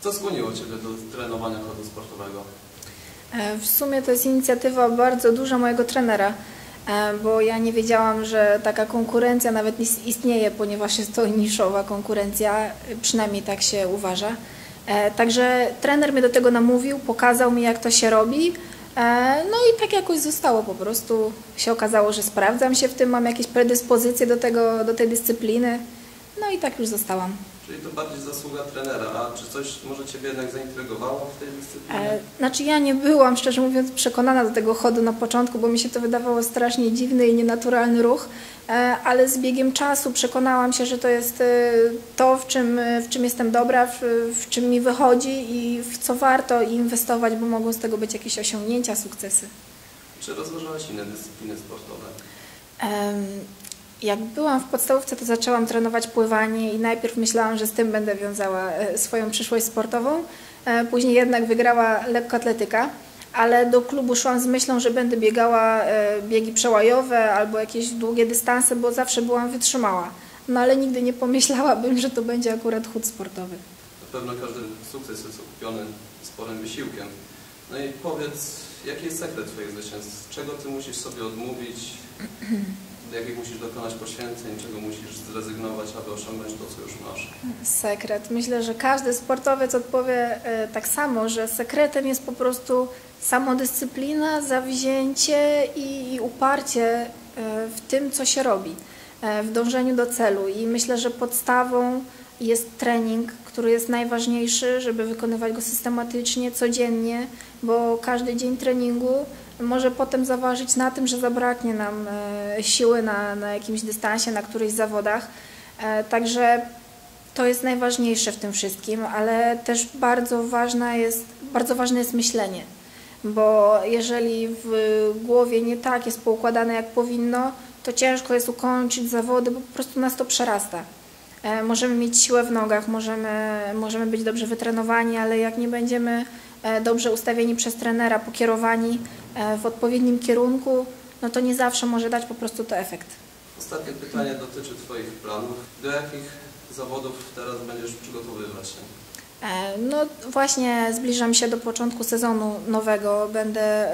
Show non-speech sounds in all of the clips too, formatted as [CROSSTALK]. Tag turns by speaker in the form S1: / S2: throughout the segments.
S1: Co skłoniło Ciebie do trenowania chodu sportowego?
S2: E, W sumie to jest inicjatywa bardzo duża mojego trenera, e, bo ja nie wiedziałam, że taka konkurencja nawet is- istnieje, ponieważ jest to niszowa konkurencja, przynajmniej tak się uważa. E, Także trener mnie do tego namówił, pokazał mi jak to się robi. No i tak jakoś zostało po prostu. Się okazało, że sprawdzam się w tym, mam jakieś predyspozycje do, tego, do tej dyscypliny. No i tak już zostałam.
S1: Czyli to bardziej zasługa trenera, a czy coś może Ciebie jednak zaintrygowało w tej dyscyplinie?
S2: E, Znaczy ja nie byłam, szczerze mówiąc, przekonana do tego chodu na początku, bo mi się to wydawało strasznie dziwny i nienaturalny ruch, e, ale z biegiem czasu przekonałam się, że to jest e, to, w czym, e, w czym jestem dobra, w, w czym mi wychodzi i w co warto inwestować, bo mogą z tego być jakieś osiągnięcia, sukcesy.
S1: Czy rozważałaś inne dyscypliny sportowe?
S2: Jak byłam w podstawówce, to zaczęłam trenować pływanie i najpierw myślałam, że z tym będę wiązała e, swoją przyszłość sportową. E, Później jednak wygrała lekkoatletyka, ale do klubu szłam z myślą, że będę biegała e, biegi przełajowe albo jakieś długie dystanse, bo zawsze byłam wytrzymała. No ale nigdy nie pomyślałabym, że to będzie akurat chód sportowy.
S1: Na pewno każdy sukces jest okupiony sporym wysiłkiem. No i powiedz, jaki jest sekret Twoich zwycięstw? Czego Ty musisz sobie odmówić? [CLEARS THROAT] Jakich musisz dokonać poświęceń? Czego musisz zrezygnować, aby osiągnąć to, co już masz?
S2: Sekret. Myślę, że każdy sportowiec odpowie e, tak samo, że sekretem jest po prostu samodyscyplina, zawzięcie i, i uparcie e, w tym, co się robi, e, w dążeniu do celu. I myślę, że podstawą jest trening, który jest najważniejszy, żeby wykonywać go systematycznie, codziennie, bo każdy dzień treningu może potem zaważyć na tym, że zabraknie nam e, siły na, na jakimś dystansie, na którychś zawodach. E, Także to jest najważniejsze w tym wszystkim, ale też bardzo, ważna jest, bardzo ważne jest myślenie, bo jeżeli w głowie nie tak jest poukładane jak powinno, to ciężko jest ukończyć zawody, bo po prostu nas to przerasta. E, Możemy mieć siłę w nogach, możemy, możemy być dobrze wytrenowani, ale jak nie będziemy dobrze ustawieni przez trenera, pokierowani e, w odpowiednim kierunku, no to nie zawsze może dać po prostu to efekt.
S1: Ostatnie pytanie dotyczy Twoich planów. Do jakich zawodów teraz będziesz przygotowywać się?
S2: E, No właśnie zbliżam się do początku sezonu nowego, będę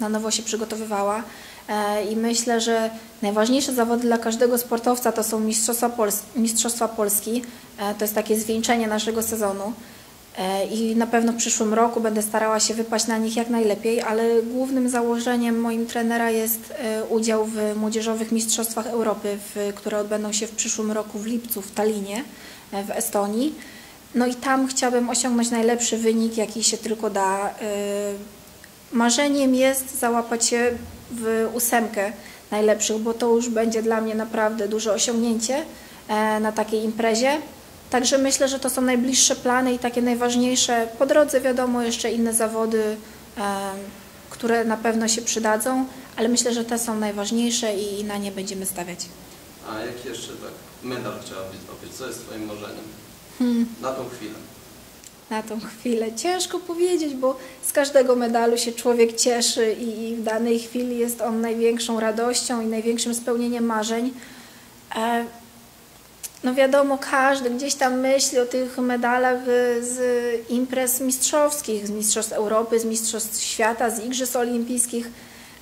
S2: na nowo się przygotowywała e, i myślę, że najważniejsze zawody dla każdego sportowca to są Mistrzostwa, Pols Mistrzostwa Polski, E, to jest takie zwieńczenie naszego sezonu E, i na pewno w przyszłym roku będę starała się wypaść na nich jak najlepiej, ale głównym założeniem moim trenera jest e, udział w Młodzieżowych Mistrzostwach Europy, które odbędą się w przyszłym roku w lipcu w Tallinie e, w Estonii. No i tam chciałabym osiągnąć najlepszy wynik, jaki się tylko da. Marzeniem jest załapać się w ósemkę najlepszych, bo to już będzie dla mnie naprawdę duże osiągnięcie e, na takiej imprezie. Także myślę, że to są najbliższe plany i takie najważniejsze. Po drodze wiadomo jeszcze inne zawody, e, które na pewno się przydadzą, ale myślę, że te są najważniejsze i na nie będziemy stawiać.
S1: A jaki jeszcze tak medal chciałabyś zdobyć? Co jest Twoim marzeniem?
S2: Hmm.
S1: Na tą chwilę.
S2: na tą chwilę. Ciężko powiedzieć, bo z każdego medalu się człowiek cieszy i, i w danej chwili jest on największą radością i największym spełnieniem marzeń. E, no wiadomo, każdy gdzieś tam myśli o tych medalach e, z imprez mistrzowskich, z Mistrzostw Europy, z Mistrzostw Świata, z Igrzysk Olimpijskich,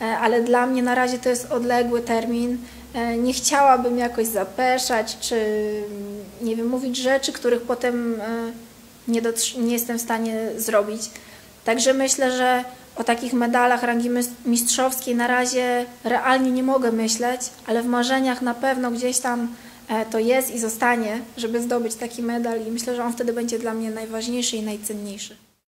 S2: e, ale dla mnie na razie to jest odległy termin. E, Nie chciałabym jakoś zapeszać, czy nie wiem, mówić rzeczy, których potem e, nie, nie jestem w stanie zrobić. Także myślę, że o takich medalach rangi mistrzowskiej na razie realnie nie mogę myśleć, ale w marzeniach na pewno gdzieś tam to jest i zostanie, żeby zdobyć taki medal i myślę, że on wtedy będzie dla mnie najważniejszy i najcenniejszy.